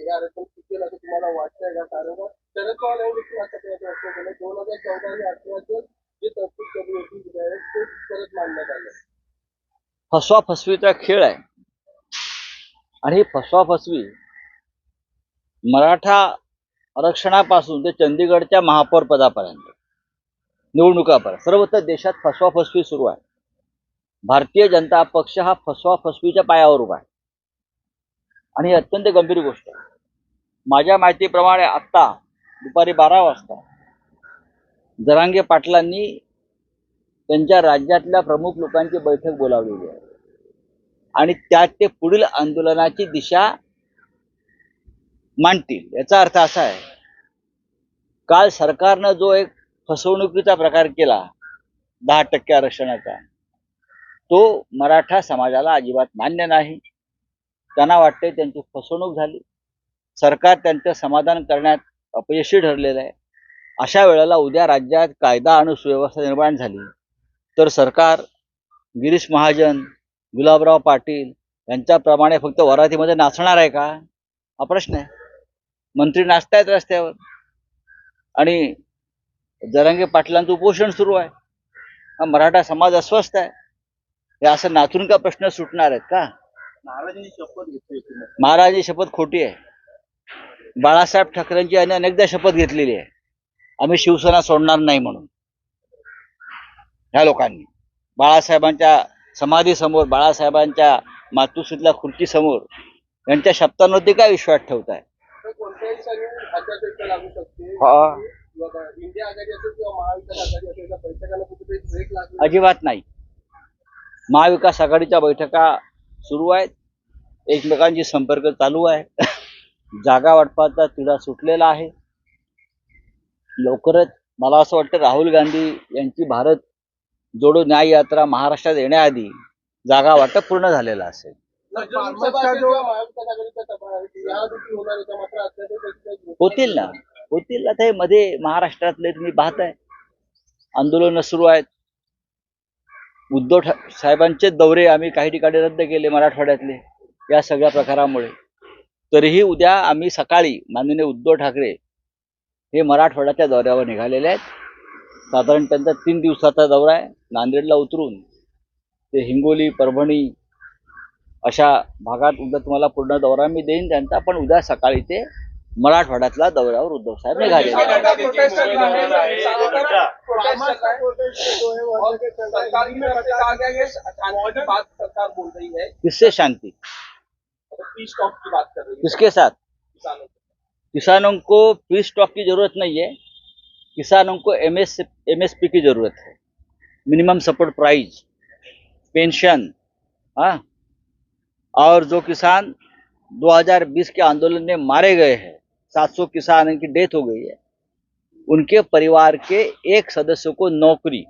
आरक्षण असं तुम्हाला वाटतंय का? कारण शरद पवार यांनी देखील प्रयत्न असं दोन हजार चौदा आणि अठराचं जे तरतूद होती ते परत मांडण्यात आलं. फसवा फसवीचा खेळ आहे. आणि ही फसवा फसवी मराठा आरक्षणापासून ते चंदीगडच्या महापौर पदापर्यंत निवडणुकापर्यंत सर्वत्र देशात फसवा फसवी सुरू आहे. भारतीय जनता पक्ष हा फसवा फसवीच्या पायावर उभा आहे. आणि ही अत्यंत गंभीर गोष्ट आहे. माझ्या माहितीप्रमाणे आत्ता दुपारी बारा वाजता जरांगे पाटलांनी त्यांच्या राज्यातल्या प्रमुख लोकांची बैठक बोलावलेली आहे. आणि त्यात ते पुढील आंदोलनाची दिशा मांडतील. याचा अर्थ असा आहे काल सरकारनं जो एक फसवणुकीचा प्रकार केला दहा टक्के आरक्षणाचा तो मराठा समाजाला अजिबात मान्य नाही. त्यांना वाटते त्यांची फसवणूक झाली. सरकार त्यांचं समाधान करण्यात अपयशी ठरलेलं आहे. अशा वेळेला उद्या राज्यात कायदा आणि सुव्यवस्था निर्माण झाली. तर सरकार गिरीश महाजन गुलाबराव पाटील यांच्याप्रमाणे फक्त वरातीमध्ये नाचणार आहे का? हा प्रश्न आहे. मंत्री नाचतायत रस्त्यावर. आणि जरांगे पाटलांचं उपोषण सुरू आहे. हा मराठा समाज अस्वस्थ आहे. हे असं नाचून का प्रश्न सुटणार आहेत का? महाराजांनी शपथ घेतली होती. महाराजांची शपथ खोटी आहे. बाळासाहेब ठाकरेंची यांनी अनेकदा शपथ घेतलेली आहे. आम्ही शिवसेना सोडणार नाही म्हणून. ह्या लोकांनी. बाळासाहेबांच्या समाधीसमोर बाळासाहेबांच्या मातुश्रीतल्या खुर्चीसमोर यांच्या शब्दांवरती काय विश्वास ठेवताय? हा. अजिबात नाही. महाविकास आघाडीच्या बैठका सुरू आहेत. एकमेकांची संपर्क चालू आहे. जागा वाटपाचा तिढा सुटलेला आहे. लवकरच मला असं वाटतं राहुल गांधी यांची भारत जोडो न्याय यात्रा महाराष्ट्रात येण्याआधी जागा वाटप पूर्ण झालेलं असेल. होतील ना. होतील आता हे मध्ये महाराष्ट्रातले तुम्ही पाहताय. आंदोलनं सुरू आहेत. उद्धव ठा साहेबांचे दौरे आम्ही काही ठिकाणी रद्द केले मराठवाड्यातले या सगळ्या प्रकारामुळे. तरीही उद्या आम्ही सकाळी माननीय उद्धव ठाकरे हे मराठवाड्याच्या दौऱ्यावर निघालेले आहेत. साधारण त्यांचा तीन दिवसाचा दौरा आहे. नांदेडला उतरून ते हिंगोली परभणी अशा भागात उद्या तुम्हाला पूर्ण दौरा मी देईन त्यांचा. पण उद्या सकाळी ते मराठवाड्यातल्या दौऱ्यावर उद्धव साहेब निघाले. किससे शांति? पीस टॉक की बात कर रही है. किसके साथ? किसानों को. पी स्टॉक की ज़रूरत नहीं है किसानों को M S M S P की ज़रूरत है. मिनिमम सपोर्ट प्राइस पेंशन हाँ? और जो किसान 2020 के आंदोलन में मारे गए हैं 700 किसान की डेथ हो गई है। उनके परिवार के एक सदस्य को नौकरी